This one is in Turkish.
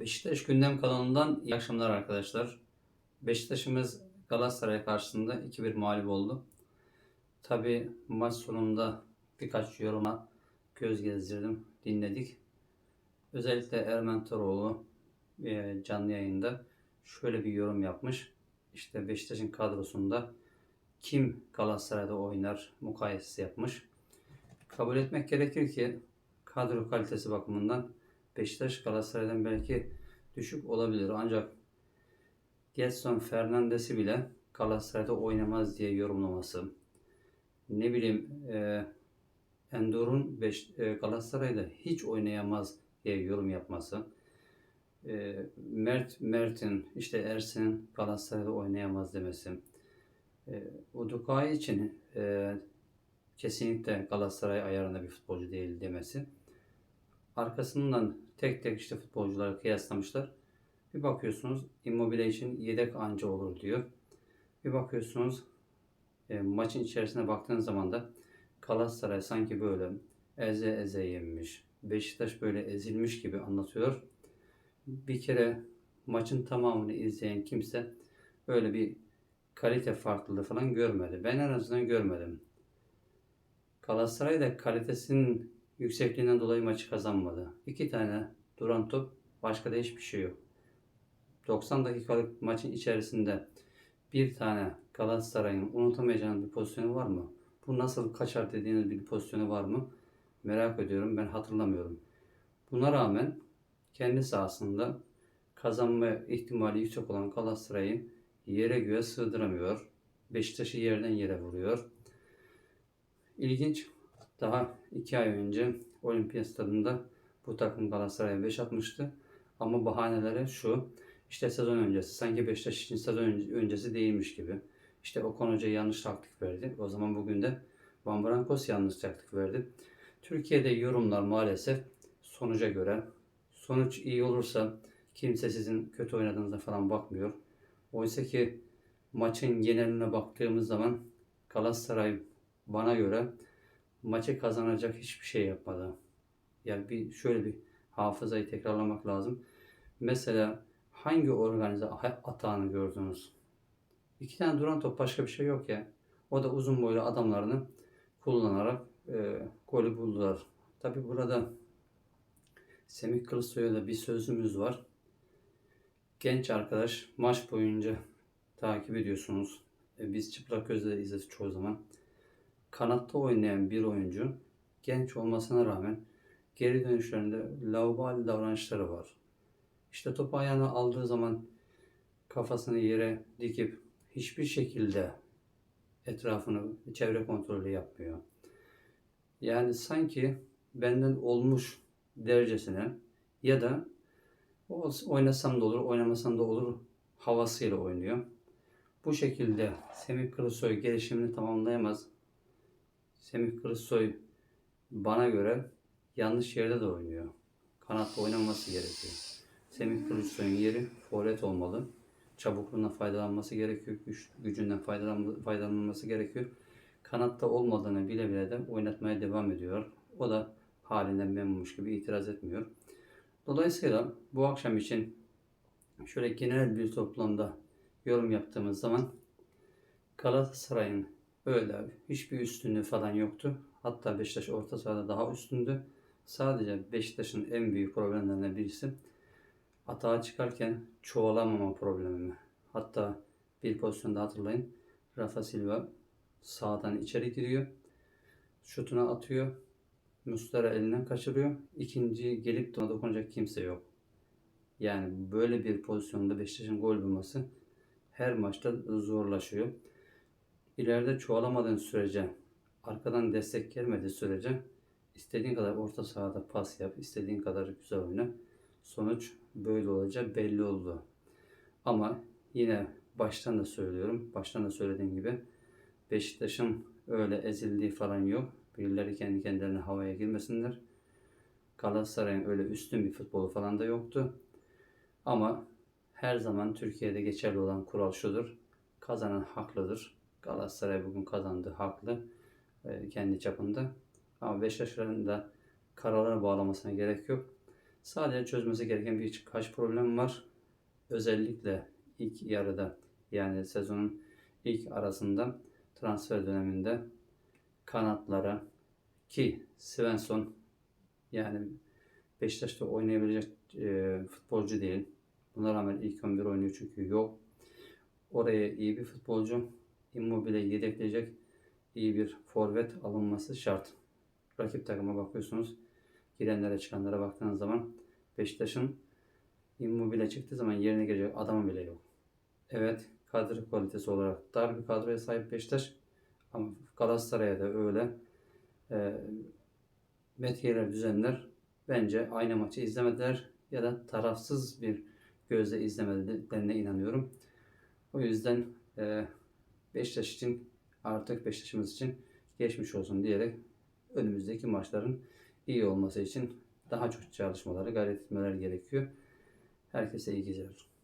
Beşiktaş Gündem kanalından iyi akşamlar arkadaşlar. Beşiktaş'ımız Galatasaray karşısında 2-1 mağlup oldu. Tabi maç sonunda birkaç yoruma göz gezdirdim, dinledik. Özellikle Ermen Toroğlu e, canlı yayında şöyle bir yorum yapmış. İşte Beşiktaş'ın kadrosunda kim Galatasaray'da oynar mukayesesi yapmış. Kabul etmek gerekir ki kadro kalitesi bakımından Beşiktaş Galatasaray'dan belki düşük olabilir. Ancak Gedson Fernandes'i bile Galatasaray'da oynamaz diye yorumlaması. Ne bileyim e, Endor'un beş, e, Galatasaray'da hiç oynayamaz diye yorum yapması. E, Mert Mert'in işte Ersin'in Galatasaray'da oynayamaz demesi. E, Udukai için e, kesinlikle Galatasaray ayarında bir futbolcu değil demesi. Arkasından tek tek işte futbolcuları kıyaslamışlar. Bir bakıyorsunuz Immobile için yedek anca olur diyor. Bir bakıyorsunuz e, maçın içerisine baktığınız zaman da Galatasaray sanki böyle eze eze yenmiş. Beşiktaş böyle ezilmiş gibi anlatıyor. Bir kere maçın tamamını izleyen kimse öyle bir kalite farklılığı falan görmedi. Ben en azından görmedim. Galatasaray da kalitesinin yüksekliğinden dolayı maçı kazanmadı. İki tane duran top, başka da hiçbir şey yok. 90 dakikalık maçın içerisinde bir tane Galatasaray'ın unutamayacağınız bir pozisyonu var mı? Bu nasıl kaçar dediğiniz bir pozisyonu var mı? Merak ediyorum. Ben hatırlamıyorum. Buna rağmen kendi sahasında kazanma ihtimali yüksek olan Galatasaray'ı yere göğe sığdıramıyor. Beşiktaş'ı yerden yere vuruyor. İlginç. Daha iki ay önce Olimpiyat stadında bu takım Galatasaray'a 5 atmıştı. Ama bahaneleri şu. İşte sezon öncesi. Sanki Beşiktaş için sezon öncesi değilmiş gibi. İşte Okan Hoca yanlış taktik verdi. O zaman bugün de Van Brankos yanlış taktik verdi. Türkiye'de yorumlar maalesef sonuca göre. Sonuç iyi olursa kimse sizin kötü oynadığınıza falan bakmıyor. Oysa ki maçın geneline baktığımız zaman Galatasaray bana göre maçı kazanacak hiçbir şey yapmadı. Yani bir şöyle bir hafızayı tekrarlamak lazım. Mesela hangi organize atağını gördünüz? İki tane duran top başka bir şey yok ya. O da uzun boylu adamlarını kullanarak e, golü buldular. Tabi burada Semih Kılıçsoy'a da bir sözümüz var. Genç arkadaş maç boyunca takip ediyorsunuz. E, biz çıplak gözle izledik çoğu zaman. Kanatta oynayan bir oyuncu genç olmasına rağmen geri dönüşlerinde laubali davranışları var. İşte topu ayağına aldığı zaman kafasını yere dikip hiçbir şekilde etrafını çevre kontrolü yapmıyor. Yani sanki benden olmuş derecesine ya da oynasam da olur, oynamasam da olur havasıyla oynuyor. Bu şekilde Semih Kılıçsoy gelişimini tamamlayamaz. Semih Kılıçsoy bana göre yanlış yerde de oynuyor. Kanatta oynaması gerekiyor. Semih Kılıçsoy'un yeri forvet olmalı. Çabukluğundan faydalanması gerekiyor. Güç, gücünden faydalan, faydalanılması gerekiyor. Kanatta olmadığını bile bile de oynatmaya devam ediyor. O da halinden memnunmuş gibi itiraz etmiyor. Dolayısıyla bu akşam için şöyle genel bir toplamda yorum yaptığımız zaman Galatasaray'ın öyle hiçbir üstünlüğü falan yoktu. Hatta Beşiktaş orta sahada daha üstündü. Sadece Beşiktaş'ın en büyük problemlerinden birisi atağa çıkarken çoğalamama problemi. Hatta bir pozisyonda hatırlayın. Rafa Silva sağdan içeri giriyor. Şutuna atıyor. Mustara elinden kaçırıyor. İkinci gelip ona dokunacak kimse yok. Yani böyle bir pozisyonda Beşiktaş'ın gol bulması her maçta zorlaşıyor. İleride çoğalamadığın sürece, arkadan destek gelmediği sürece istediğin kadar orta sahada pas yap, istediğin kadar güzel oyna. Sonuç böyle olacağı belli oldu. Ama yine baştan da söylüyorum, baştan da söylediğim gibi Beşiktaş'ın öyle ezildiği falan yok. Birileri kendi kendilerine havaya girmesinler. Galatasaray'ın öyle üstün bir futbolu falan da yoktu. Ama her zaman Türkiye'de geçerli olan kural şudur. Kazanan haklıdır. Galatasaray bugün kazandı, haklı e, kendi çapında. Ama Beşiktaş'ın da kararlara bağlamasına gerek yok. Sadece çözmesi gereken birkaç problem var. Özellikle ilk yarıda yani sezonun ilk arasında transfer döneminde kanatlara ki Svensson yani Beşiktaş'ta oynayabilecek e, futbolcu değil. Buna rağmen ilk 11 oynuyor çünkü yok. Oraya iyi bir futbolcu, Immobile yedekleyecek iyi bir forvet alınması şart. Rakip takıma bakıyorsunuz. Girenlere çıkanlara baktığınız zaman Beşiktaş'ın Immobile çıktığı zaman yerine gelecek adamı bile yok. Evet kadro kalitesi olarak dar bir kadroya sahip Beşiktaş ama Galatasaray'a da öyle e, metiyeler düzenler bence aynı maçı izlemediler ya da tarafsız bir gözle izlemedilerine inanıyorum. O yüzden e, Beşiktaş için artık Beşiktaş'ımız için geçmiş olsun diyerek önümüzdeki maçların iyi olması için daha çok çalışmaları, gayret etmeler gerekiyor. Herkese iyi geceler.